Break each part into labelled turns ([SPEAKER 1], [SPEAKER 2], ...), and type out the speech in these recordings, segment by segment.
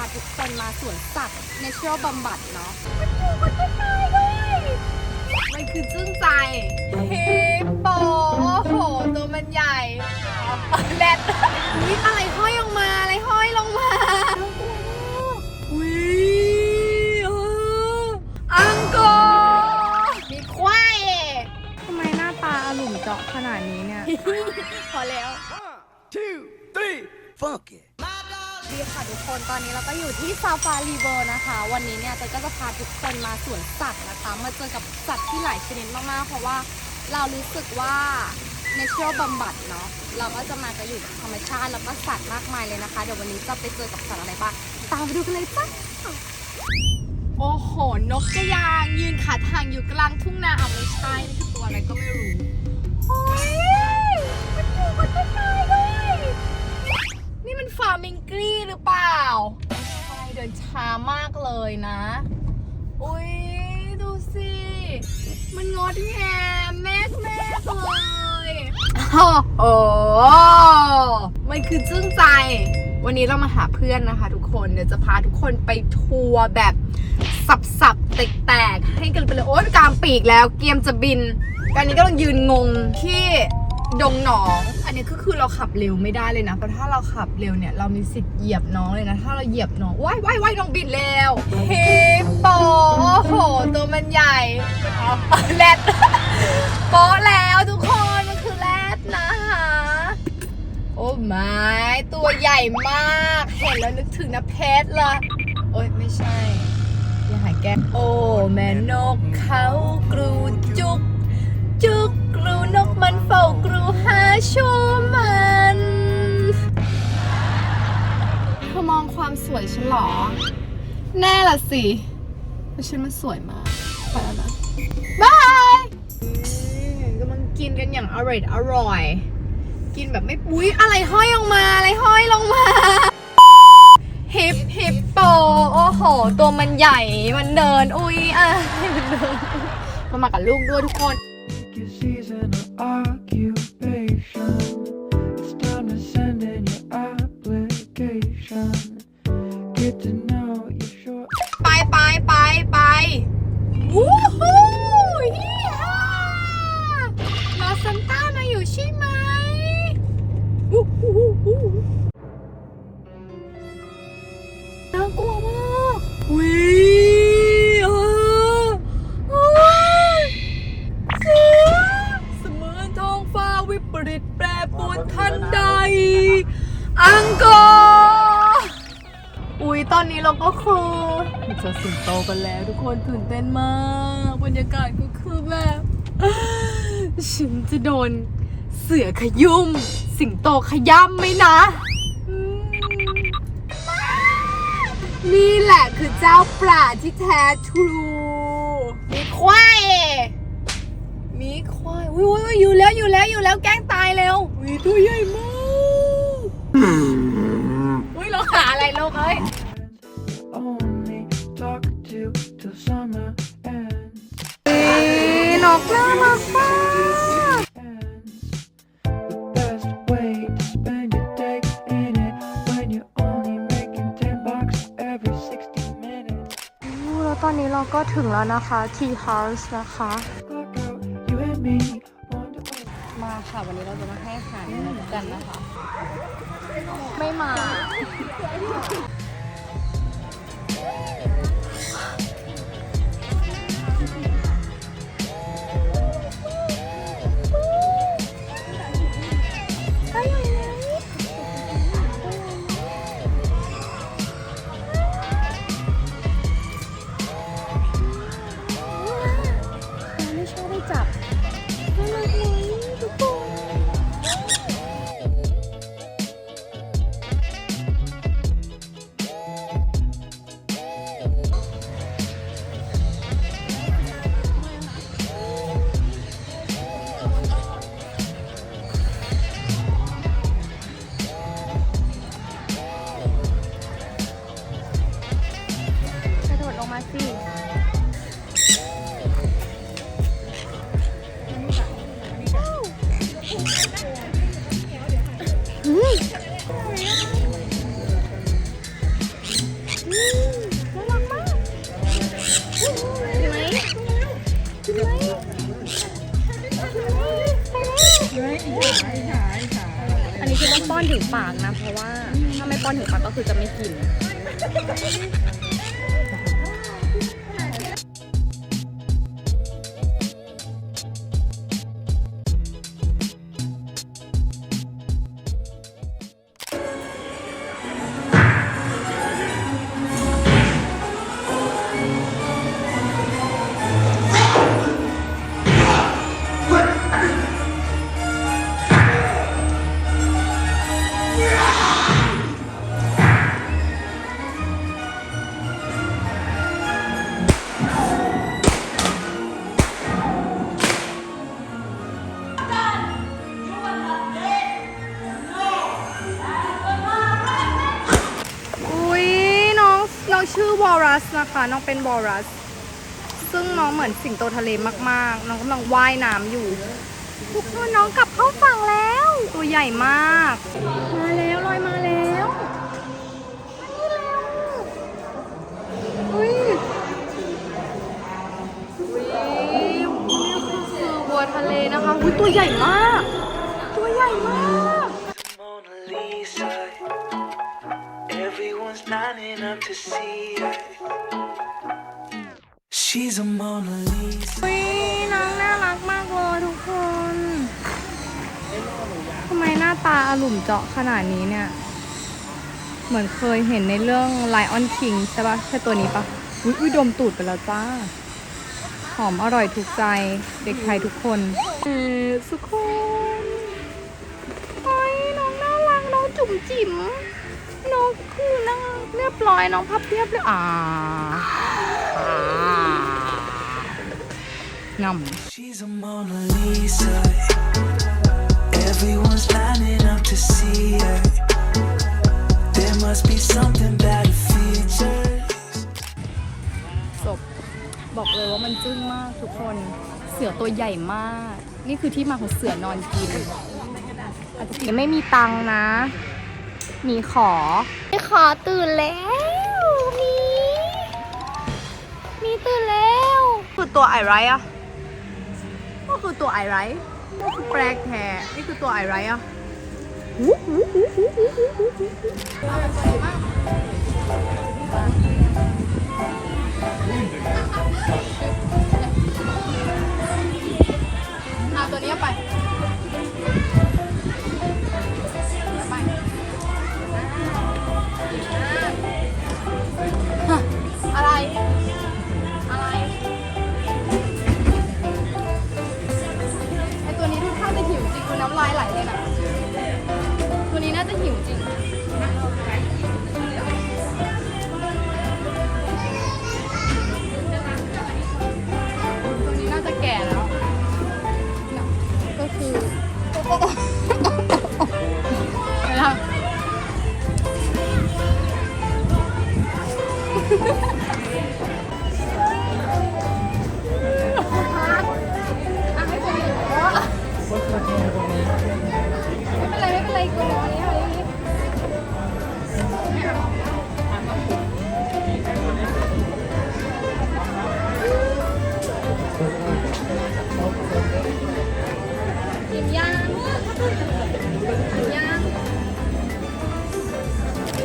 [SPEAKER 1] าทุกคนมาสวนสัตว์ในเชื่อบำบัดเนาะ
[SPEAKER 2] มันคือจึ้งใจฮิปโปโอ้โห ตัวมันใหญ่แรด
[SPEAKER 1] อุ๊ยอะไรห้อยลงมาอะไรห้อยลงมา
[SPEAKER 2] อุ้ยเอออังกอร์มีควาย
[SPEAKER 1] ทำไมหน้าตาอลุ่มเจาะขนาดนี้เนี่ย
[SPEAKER 2] พอแล้ว
[SPEAKER 3] two, three, funk it.
[SPEAKER 1] ดีค่ะทุกคน ตอนนี้เราก็อยู่ที่ซาฟารีเวิร์นะคะ วันนี้เนี่ยเจนก็จะพาทุกคนมาสวนสัตว์นะคะ มาเจอกับสัตว์ที่หลายชนิดมากๆ เพราะว่าเรารู้สึกว่าในเชื่อบำบัดเนาะ เราก็จะมากันอยู่กับธรรมชาติแล้วก็สัตว์มากมายเลยนะคะ เดี๋ยววันนี้จะไปเจอกับสัตว์อะไรบ้าง ตามไปดูกันเลยจ้ะ
[SPEAKER 2] โอ้โห นกกระยางยืนขาทางอยู่กลางทุ่งนาเอาไม่ใช่นี่คือตัวอะไรก็ไม่รู้ โอ้ยมันอยู่บนต้นไม้ด้วย นี่มันฟาร์มิงกี้หรือเปล่าไม่ใช่เดินช้ามากเลยนะ อุ้ยดูสิ มันงดงามแม่แม่เลยโอ้มันคือจึ้งใจ วันนี้เรามาหาเพื่อนนะคะทุกคน เดี๋ยวจะพาทุกคนไปทัวร์แบบสับๆแตกๆให้กันไปเลย โอ๊ยกลางปีกแล้ว เกียมจะบิน การนี้ก็ต้องยืนงงที่ ดงหนอง อันนี้ก็คือเราขับเร็วไม่ได้เลยนะ เพราะถ้าเราขับเร็วเนี่ย เรามีสิทธิ์เหยียบน้องเลยนะ ถ้าเราเหยียบน้องว้ายว้ายว้ายน้องบินแล้วเฮปโปโอ้โห ตัวมันใหญ่แรดโปแล้วทุกคน มันคือแรดนะคะโอ้ไม่ตัวใหญ่มาก เห็นแล้วนึกถึงนะเพชรลยโอ้ยไม่ใช่อย่าหายแก้โอ้ แม่นกเขา ชูมันเธอมองความสวยฉันเหรอ แน่ละสิเพราะฉันมันสวยมากไปแล้วนะบายกำลังกินกันอย่างอร่อยอร่อย กินแบบไม่ปุ้ยอะไรห้อยลงมา อะไรห้อยลงมาฮิปฮิปโปโอ้โห ตัวมันใหญ่มันเดิน อุ้ยอะมันเดินมามากับลูกด้วยทุกคน
[SPEAKER 4] Pick your season or
[SPEAKER 2] อังกอร์อุ๊ย ตอนนี้เราก็คือเจอสิงโตกันแล้ว ทุกคนตื่นเต้นมาก บรรยากาศก็คือแบบ ฉันจะโดนเสือขยุ่ม สิงโตขย้ำไหมนะอืมนี่แหละคือเจ้าป่าที่แท้ทรู มีควาย มีควาย อุ้ยอุ้ยอยู่แล้วอยู่แล้วอยู่แล้วแกล้งตายเร็วอุ้ยตัวใหญ่มาก อุ้ยเราหาอะไรลูกเอ้ย
[SPEAKER 4] Only talk to till summer ends.
[SPEAKER 2] นกน่ารักมาก
[SPEAKER 4] ends. The best way to spend your day in it when you're only making 10 bucks every 60 minutes.
[SPEAKER 1] แล้วตอนนี้เราก็ถึงแล้วนะคะ Tea House นะคะ
[SPEAKER 4] Clock out, you and me. Wonder what
[SPEAKER 1] มาค่ะ วันนี้เราจะมาให้อาหารนกกันนะคะ ไม่มาาสิ
[SPEAKER 2] อันนี้คือต้องป้อนถึงปากนะ เพราะว่าถ้าไม่ป้อนถึงปากก็คือจะไม่กิน นะคะน้องเป็นวอรัส ซึ่งน้องเหมือนสิงโตทะเลมากๆ น้องกำลังว่ายน้ำอยู่ทุกคนน้องกลับเข้าฝั่งแล้ว ตัวใหญ่มาก มาแล้วลอยมาแล้วมานี่แล้วอุ้ยอุ้ยนี่คือวัวทะเลนะคะอุ้ยตัวใหญ่มากาตาอลุ่มเจาะขนาดนี้เนี่ย เหมือนเคยเห็นในเรื่อง Lion King ใช่ปะใช่ตัวนี้ปะอุ้ยอุ้ยดมตูดไปแล้วจ้า หอมอร่อยถูกใจเด็กไทยทุกคนเออสุกคนโอ้ยน้องน่ารักน้องจุ๋มจิ๋มน้องคือน่าเรียบร้อยน้องพับเรียบเลยอ่าอ่างำ
[SPEAKER 5] Everyone's lining up to see her. There must be something about her features.
[SPEAKER 2] จบบอกเลยว่ามันจึ้งมากทุกคนเสือตัวใหญ่มาก นี่คือที่มาของเสือนอนกินอาจจะกินไม่มีตังค์นะ มีขอมีขอตื่นแล้วมีมีตื่นแล้ว คือตัวไอไรอะก็คือตัวไอไรก็คือ แปลกแท้นี่คือตัวไอไรอะ เลยนะ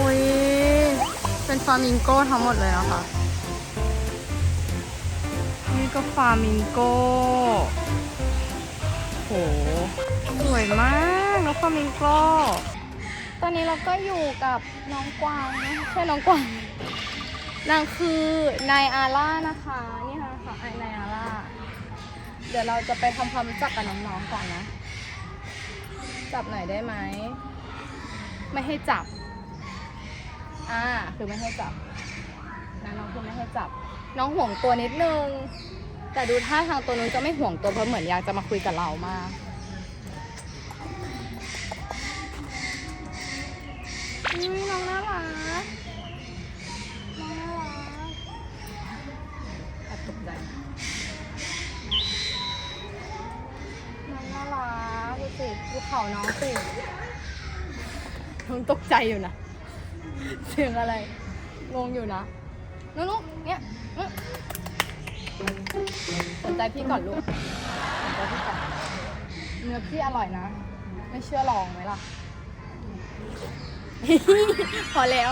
[SPEAKER 2] อุ้ย เป็นฟลามิงโก้ทั้งหมดเลยนะคะ นี่ก็ฟลามิงโก้ โห สวยมากนกฟลามิงโก้ ตอนนี้เราก็อยู่กับน้องกวางนะใช่น้องกวาง นางคือนายอาร่านะคะ นี่ค่ะค่ะไอนายอาร่า เดี๋ยวเราจะไปทำความรู้จักกับน้องๆก่อนนะ จับหน่อยได้ไหม ไม่ให้จับ อ่า คือไม่ให้จับนะน้องคือไม่ให้จับ น้องห่วงตัวนิดนึง แต่ดูท่าทางตัวนู้นจะไม่ห่วงตัวเพราะเหมือนอยากจะมาคุยกับเรามากอุ้ยน้องน่ารักน้องน่ารักแอบตกใจน้องน่ารักดูสิดู เขาน้องสิน้องตกใจอยู่นะ เสียงอะไร งงอยู่นะนุ๊กๆเนี่ยอื้อสนใจพี่ก่อนลูกสนใจพี่ก่อนเนื้อพี่อร่อยนะ ไม่เชื่อลองไหมล่ะ พอแล้ว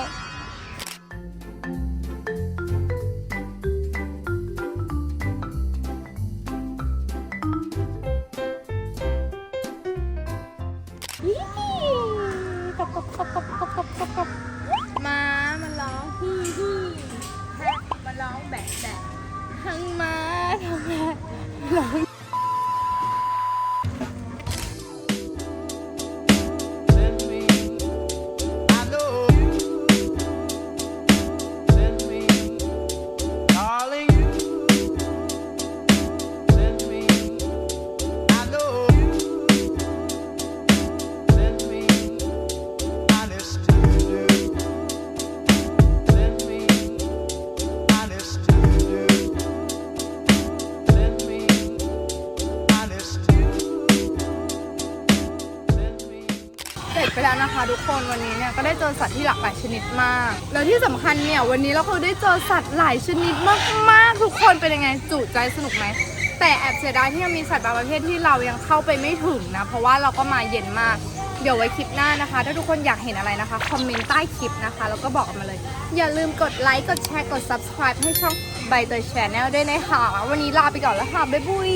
[SPEAKER 2] นะคะ ทุกคนวันนี้เนี่ยก็ได้เจอสัตว์ที่หลากหลายชนิดมาก แล้วที่สำคัญเนี่ยวันนี้เราก็ได้เจอสัตว์หลายชนิดมากๆ ทุกคนเป็นยังไงจุใจสนุกไหมแต่แอบเสียดายที่ยังมีสัตว์บางประเภทที่เรายังเข้าไปไม่ถึงนะ เพราะว่าเราก็มาเย็นมาก เดี๋ยวไว้คลิปหน้านะคะ ถ้าทุกคนอยากเห็นอะไรนะคะ คอมเมนต์ใต้คลิปนะคะ แล้วก็บอกมาเลย อย่าลืมกดไลค์ กดแชร์ กด subscribe ให้ช่องใบเตยชแนลด้วยนะคะ วันนี้ลาไปก่อนแล้วค่ะ บ๊ายบาย